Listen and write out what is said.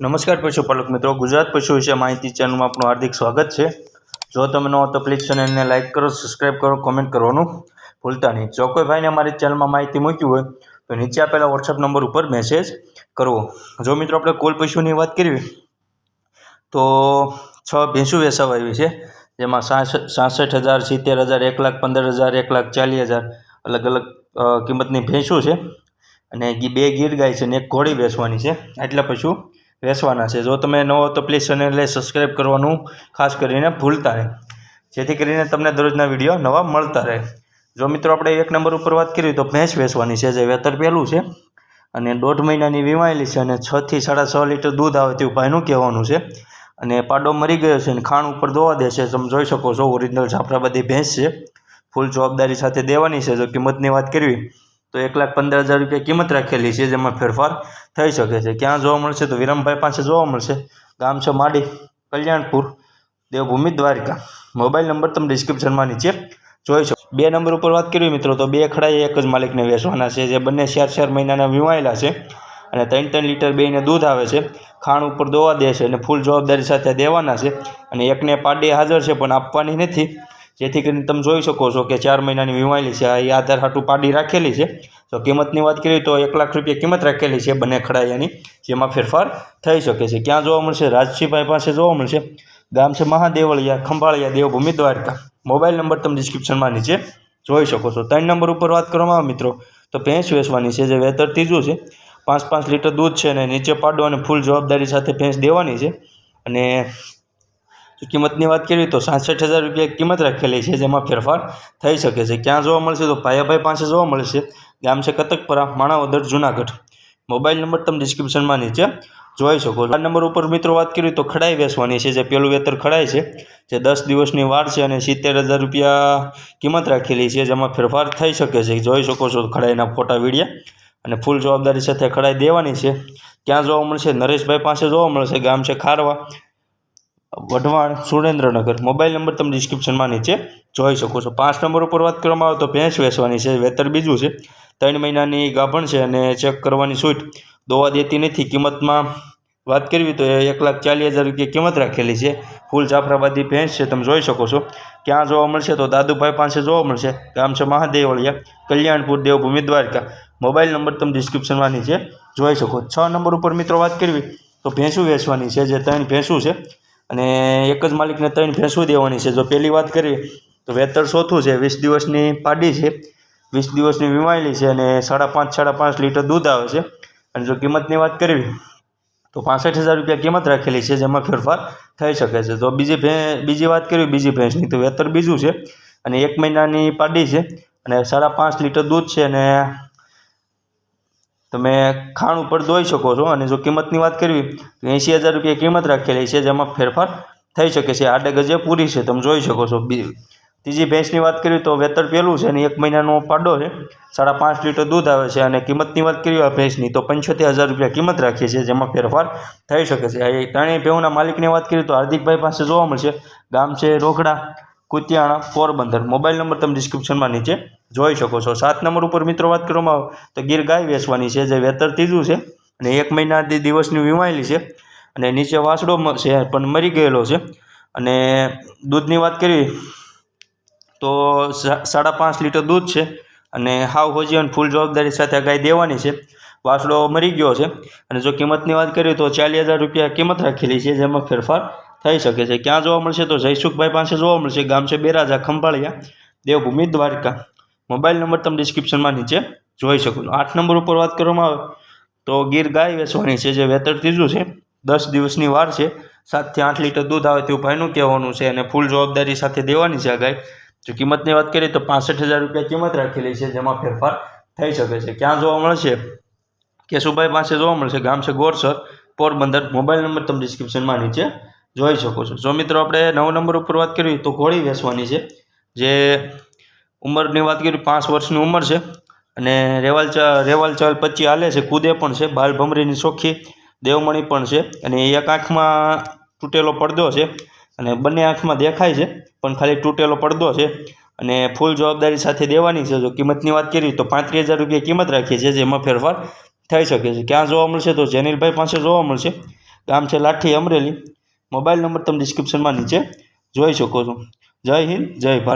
નમસ્કાર પશુપાલક મિત્રો. ગુજરાત પશુ વિશે માહિતી ચેનલમાં આપનું હાર્દિક સ્વાગત છે. જો તમે નવો તો પ્લીઝ ચેનલને લાઇક કરો સબસ્ક્રાઈબ કરો, કોમેન્ટ કરવાનું ભૂલતા નહીં. જો કોઈ ભાઈને અમારી ચેનલમાં માહિતી મૂકી હોય, તો નીચે આપેલા વોટ્સઅપ નંબર ઉપર મેસેજ કરવો. જો મિત્રો આપણે કુલ પશુની વાત કરવી, તો છ ભેંસું વેસાવા આવી છે, જેમાં સાસઠ હજાર, સિત્તેર હજાર, એક લાખ પંદર હજાર, એક લાખ ચાલીસ હજાર અલગ અલગ કિંમતની ભેંસું છે. અને બે ગીર ગાય છે ને એક ઘોડી વેચવાની છે. આટલા પશુ વેચવાના છે. જો તમે ન હો તો પ્લીઝ ચેનલને સબસ્ક્રાઈબ કરવાનું ખાસ કરીને ભૂલતા નહીં. જેથી કરીને તમને દરરોજના વીડિયો નવા મળતા રહે. જો મિત્રો આપણે એક નંબર ઉપર વાત કરીએ તો ભેંસ વેચવાની છે, જે વેતર પહેલું છે. અને દોઢ મહિનાની વીમાયેલી છે અને છથી સાડા છ લીટર દૂધ આવે તેવું ભાઈનું કહેવાનું છે. અને પાડો મરી ગયો છે અને ખાણ ઉપર દોવા દે છે. તમે જોઈ શકો છો ઓરિજિનલ જાફરાબાદી ભેંસ છે. ફૂલ જવાબદારી સાથે દેવાની છે. જો કિંમતની વાત કરવી તો એક લાખ પંદર હજાર રૂપિયા કિંમત રાખેલી છે, જેમાં ફેરફાર થઈ શકે છે. ક્યાં જોવા મળશે તો વિરમભાઈ પાસે જોવા મળશે. ગામ છે માડી, કલ્યાણપુર, દેવભૂમિ, દ્વારિકા. મોબાઈલ નંબર તમે ડિસ્ક્રિપ્શનમાં નીચે જોઈ શકો. બે નંબર ઉપર વાત કરવી મિત્રો, તો બે ખડાએ એક જ માલિકને વેચવાના છે, જે બંને ચાર ચાર મહિનાના વીમાયેલા છે અને ત્રણ ત્રણ લીટર બેને દૂધ આવે છે. ખાણ ઉપર દોવા દે છે અને ફૂલ જવાબદારી સાથે દેવાના છે અને એકને પાડી હાજર છે, પણ આપવાની નથી. જેથી કરીને તમે જોઈ શકો છો કે ચાર મહિનાની વીમાયેલી છે. એ આધાર હાટું પાડી રાખેલી છે. તો કિંમતની વાત કરીએ તો એક લાખ રૂપિયા કિંમત રાખેલી છે બંને ખડાયાની, જેમાં ફેરફાર થઈ શકે છે. ક્યાં જોવા મળશે? રાજસિંહભાઈ પાસે જોવા મળશે. ગામ છે મહાદેવળિયા, ખંભાળિયા, દેવભૂમિ, દ્વારકા. મોબાઈલ નંબર તમે ડિસ્ક્રિપ્શનમાં નીચે જોઈ શકો છો. ત્રણ નંબર ઉપર વાત કરવામાં આવે મિત્રો, તો ભેંસ વેચવાની છે, જે વેતર ત્રીજું છે. પાંચ પાંચ લીટર દૂધ છે અને નીચે પાડો અને ફૂલ જવાબદારી સાથે ભેંસ દેવાની છે. અને જો કિંમતની વાત કરીએ તો સાસઠ હજાર રૂપિયા કિંમત રાખેલી છે, જેમાં ફેરફાર થઈ શકે છે. ક્યાં જોવા મળશે તો ભાયાભાઈ પાસે જોવા મળશે. ગામ છે કતકપરા માણાવદર જુનાગઢ. મોબાઈલ નંબર તમે ડિસ્ક્રિપ્શનમાં નીચે જોઈ શકો છો. આ નંબર ઉપર મિત્રો વાત કરીએ તો ખડાઈ વેચવાની છે, જે પેલું વેતર ખડાઈ છે, જે દસ દિવસની વાર છે અને સિત્તેર હજાર રૂપિયા કિંમત રાખેલી છે, જેમાં ફેરફાર થઈ શકે છે. જોઈ શકો છો ખડાઈના ફોટા, વિડીયા અને ફૂલ જવાબદારી સાથે ખડાઈ દેવાની છે. ક્યાં જોવા મળશે? નરેશભાઈ પાસે જોવા મળશે. ગામ છે ખારવા. વઢવાણ સુરેન્દ્રનગર. મોબાઈલ નંબર તમે ડિસ્ક્રિપ્શનમાં નીચે જોઈ શકો છો. પાંચ નંબર ઉપર વાત કરવામાં આવે તો ભેંસ વેચવાની છે, વેતર બીજું છે. ત્રણ મહિનાની ગાભણ છે અને ચેક કરવાની છૂટ. દોવા દેતી નથી. કિંમતમાં વાત કરવી તો એક લાખ ચાલીસ હજાર રૂપિયા કિંમત રાખેલી છે. ફૂલ જાફરાબાદી ભેંસ છે. તમે જોઈ શકો છો. ક્યાં જોવા મળશે તો દાદુભાઈ પાસે જોવા મળશે. ગામ છે મહાદેવળિયા, કલ્યાણપુર, દેવભૂમિ, દ્વારકા. મોબાઈલ નંબર તમે ડિસ્ક્રિપ્શનમાં નીચે જોઈ શકો. છ નંબર ઉપર મિત્રો વાત કરવી તો ભેંસું વેચવાની છે. જે ત્રણ ભેંસું છે અને એક જ માલિકને ત્રણ ભેંસું દેવાની છે. જો પહેલી વાત કરીએ, તો વેતર ચોથું છે, વીસ દિવસની પાડી છે. વીસ દિવસની વીમાયેલી છે અને સાડા પાંચ સાડા પાંચ લીટર દૂધ આવે છે. અને જો કિંમતની વાત કરવી, તો પાસઠ હજાર રૂપિયા કિંમત રાખેલી છે, જેમાં ફેરફાર થઈ શકે છે. તો બીજી ભે, બીજી વાત કરવી બીજી ભેંસની, તો વેતર બીજું છે અને એક મહિનાની પાડી છે અને સાડા પાંચ લીટર દૂધ છે અને તમે ખાણ ઉપર દોઈ શકો છો અને જો કિંમતની વાત કરવી, તો એંસી હજાર રૂપિયા કિંમત રાખેલી છે, જેમાં ફેરફાર થઈ શકે છે. આડે ગજે પૂરી છે, તમે જોઈ શકો છો. ત્રીજી ભેંસની વાત કરીએ તો વેતર પહેલું છે અને એક મહિનાનો પાડો છે. સાડા પાંચ લીટર દૂધ આવે છે અને કિંમતની વાત કરીએ આ ભેંસની, તો પંચોતેર હજાર રૂપિયા કિંમત રાખીએ છીએ, જેમાં ફેરફાર થઈ શકે છે. આ ત્રણેય ભેવના માલિકની વાત કરીએ તો હાર્દિકભાઈ પાસે જોવા મળશે. ગામ છે રોકડા કુતિયાણા પોરબંદર. મોબાઈલ નંબર તમે ડિસ્ક્રિપ્શનમાં નીચે જોઈ શકો છો. સાત નંબર ઉપર મિત્રો વાત કરવામાં આવે તો ગીર ગાય વેચવાની છે, જે વેતર ત્રીજું છે અને એક મહિના દિવસની વીમાયેલી છે અને નીચે વાસડો છે, પણ મરી ગયેલો છે. અને દૂધની વાત કરવી તો સાડા પાંચ લીટર દૂધ છે અને હાવ હોજી અને ફૂલ જવાબદારી સાથે ગાય દેવાની છે. વાસડો મરી ગયો છે અને જો કિંમતની વાત કરીએ તો ચાલીસ હજાર રૂપિયા કિંમત રાખેલી છે, જેમાં ફેરફાર થઈ શકે છે. ક્યાં જોવા મળશે તો જયસુખભાઈ પાસે જોવા મળશે. ગામ છે બેરાજા ખંભાળિયા, દેવભૂમિ દ્વારકા. મોબાઈલ નંબર તમે ડિસ્ક્રિપ્શનમાં નીચે જોઈ શકો છો. આઠ નંબર ઉપર વાત કરવામાં આવે તો ગીર ગાય વેચવાની છે, જે વેતર ત્રીજું છે. દસ દિવસની વાર છે. સાતથી આઠ લીટર દૂધ આવે તેવું ભાઈનું કહેવાનું છે અને ફૂલ જવાબદારી સાથે દેવાની છે આ ગાય. જો કિંમતની વાત કરીએ તો પાસઠ હજાર રૂપિયા કિંમત રાખેલી છે, જેમાં ફેરફાર થઈ શકે છે. ક્યાં જોવા મળશે? કેશુભાઈ પાસે જોવા મળશે. ગામ છે ગોરસર, પોરબંદર. મોબાઈલ નંબર તમે ડિસ્ક્રિપ્શનમાં નીચે જોઈ શકો છો. જો મિત્રો આપણે નવ નંબર ઉપર વાત કરવી તો ઘોડી વેચવાની છે, જે ઉંમરની વાત કરીએ પાંચ વર્ષની ઉંમર છે અને રેવાલ રેવાલ ચાલ પચી હાલે છે, કૂદે પણ છે, બાલ ભમરીની ચોખ્ખી, દેવમણી પણ છે અને એક આંખમાં તૂટેલો પડદો છે અને બંને આંખમાં દેખાય છે, પણ ખાલી તૂટેલો પડદો છે અને ફૂલ જવાબદારી સાથે દેવાની છે. જો કિંમતની વાત કરીએ તો પાંત્રીસ હજાર રૂપિયા કિંમત રાખીએ છીએ, જેમાં ફેરફાર થઈ શકે છે. ક્યાં જોવા મળશે તો જેનિલભાઈ પાસે જોવા મળશે. ગામ છે લાઠી અમરેલી. મોબાઈલ નંબર તમે ડિસ્ક્રિપ્શનમાં નીચે જોઈ શકો છો. જય હિન્દ જય ભારત.